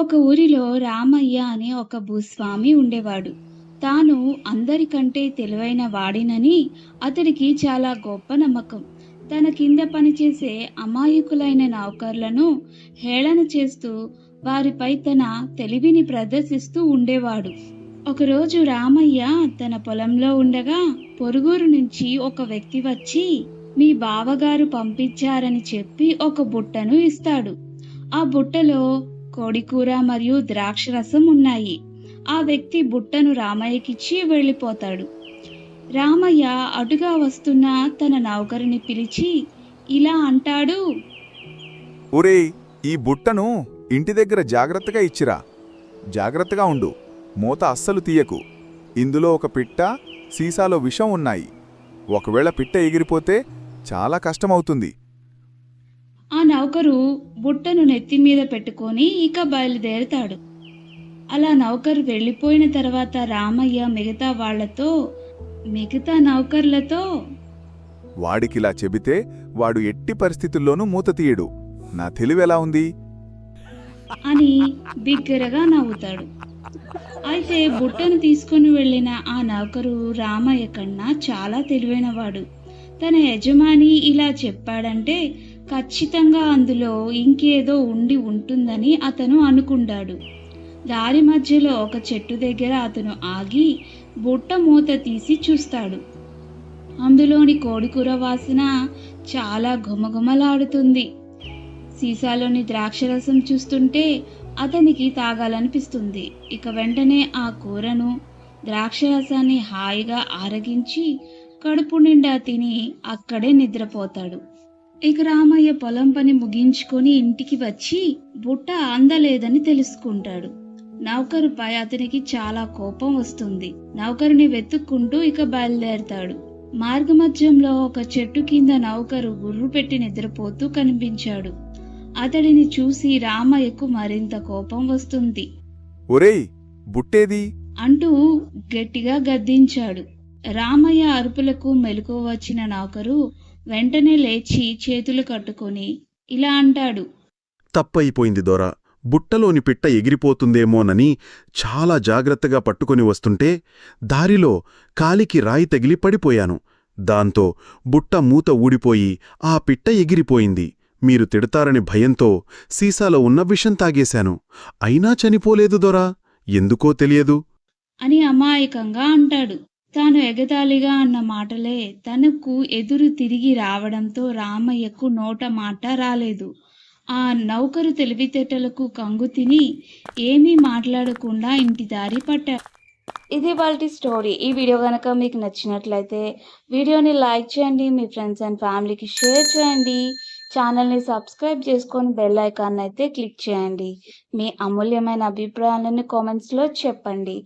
ఒక ఊరిలో రామయ్య అనే ఒక భూస్వామి ఉండేవాడు. తాను అందరికంటే తెలివైన వాడినని అతడికి చాలా గొప్ప నమ్మకం. తన కింద పనిచేసే అమాయకులైన నౌకర్లను హేళన చేస్తూ వారిపై తన తెలివిని ప్రదర్శిస్తూ ఉండేవాడు. ఒకరోజు రామయ్య తన పొలంలో ఉండగా పొరుగురు నుంచి ఒక వ్యక్తి వచ్చి మీ బావగారు పంపించారని చెప్పి ఒక బుట్టను ఇస్తాడు. ఆ బుట్టలో కోడికూర మరియు ద్రాక్ష రసం ఉన్నాయి. ఆ వ్యక్తి బుట్టను రామయ్యకిచ్చి వెళ్ళిపోతాడు. రామయ్య అటుగా వస్తున్న తన నౌకరుని పిలిచి ఇలా అంటాడు. ఒరే ఈ బుట్టను ఇంటి దగ్గర జాగ్రత్తగా ఇచ్చిరా. జాగ్రత్తగా ఉండు. మూత అస్సలు తీయకు. ఇందులో ఒక పిట్ట సీసాలో విషం ఉన్నాయి. ఒకవేళ పిట్ట ఎగిరిపోతే చాలా కష్టమవుతుంది. నౌకరు బుట్టను నెత్తి మీద పెట్టుకొని ఇక బయలుదేరుతాడు. అలా నౌకరు వెళ్ళిపోయిన తర్వాత రామయ్య మిగతా వాళ్ళతో మిగతా నౌకర్లతో? వాడికిలా చెబితే వాడు ఎట్టి పరిస్థితుల్లోనూ మూత తీయడు. నా తెలివెలా ఉంది? అని బిగ్గరగా నవ్వుతాడు. అయితే బుట్టను తీసుకుని వెళ్ళిన ఆ నౌకరు రామయ్య కన్నా చాలా తెలివైనవాడు. తన యజమాని ఇలా చెప్పాడంటే ఖచ్చితంగా అందులో ఇంకేదో ఉండి ఉంటుందని అతను అనుకుంటాడు. దారి మధ్యలో ఒక చెట్టు దగ్గర అతను ఆగి బుట్ట మూత తీసి చూస్తాడు. అందులోని కోడికూర వాసన చాలా ఘుమఘుమలాడుతుంది. సీసాలోని ద్రాక్షరసం చూస్తుంటే అతనికి తాగాలనిపిస్తుంది. ఇక వెంటనే ఆ కూరను ద్రాక్షరసాన్ని హాయిగా ఆరగించి కడుపు నిండా తిని అక్కడే నిద్రపోతాడు. ఇక రామయ్య పొలం పని ముగించుకొని ఇంటికి వచ్చి బుట్ట అందలేదని తెలుసుకుంటాడు. నౌకరుపై అతనికి చాలా కోపం వస్తుంది. నౌకరుని వెతుక్కుంటూ ఇక బయలుదేరతాడు. మార్గమధ్యంలో ఒక చెట్టు కింద నౌకరు గుర్రు పెట్టి నిద్రపోతూ కనిపించాడు. అతడిని చూసి రామయ్యకు మరింత కోపం వస్తుంది. ఒరేయ్ బుట్టేది? అంటూ గట్టిగా గద్దించాడు. రామయ్య అరుపులకు మెలకు వచ్చిన నౌకరు వెంటనే లేచి చేతులు కట్టుకొని ఇలా అంటాడు. తప్పయిపోయింది దొర. బుట్టలోని పిట్ట ఎగిరిపోతుందేమోనని చాలా జాగ్రత్తగా పట్టుకొని వస్తుంటే దారిలో కాలికి రాయి తగిలి పడిపోయాను. దాంతో బుట్ట మూత ఊడిపోయి ఆ పిట్ట ఎగిరిపోయింది. మీరు తిడతారని భయంతో సీసాలో ఉన్న విషం తాగేశాను. అయినా చనిపోలేదు దొరా. ఎందుకో తెలియదు. అని అమాయకంగా అంటాడు. తాను ఎగతాళిగా అన్న మాటలే తనకు ఎదురు తిరిగి రావడంతో రామయ్యకు నోట మాట రాలేదు. ఆ నౌకరు తెలివితేటలకు కంగు తిని ఏమీ మాట్లాడకుండా ఇంటి దారి పట్టాడు ఇది వాళ్ళ స్టోరీ. ఈ వీడియో కనుక మీకు నచ్చినట్లయితే వీడియోని లైక్ చేయండి మీ ఫ్రెండ్స్ అండ్ ఫ్యామిలీకి షేర్ చేయండి. ఛానల్ని సబ్స్క్రైబ్ చేసుకొని బెల్ ఐకాన్ అయితే క్లిక్ చేయండి. మీ అమూల్యమైన అభిప్రాయాలను కామెంట్స్లో చెప్పండి.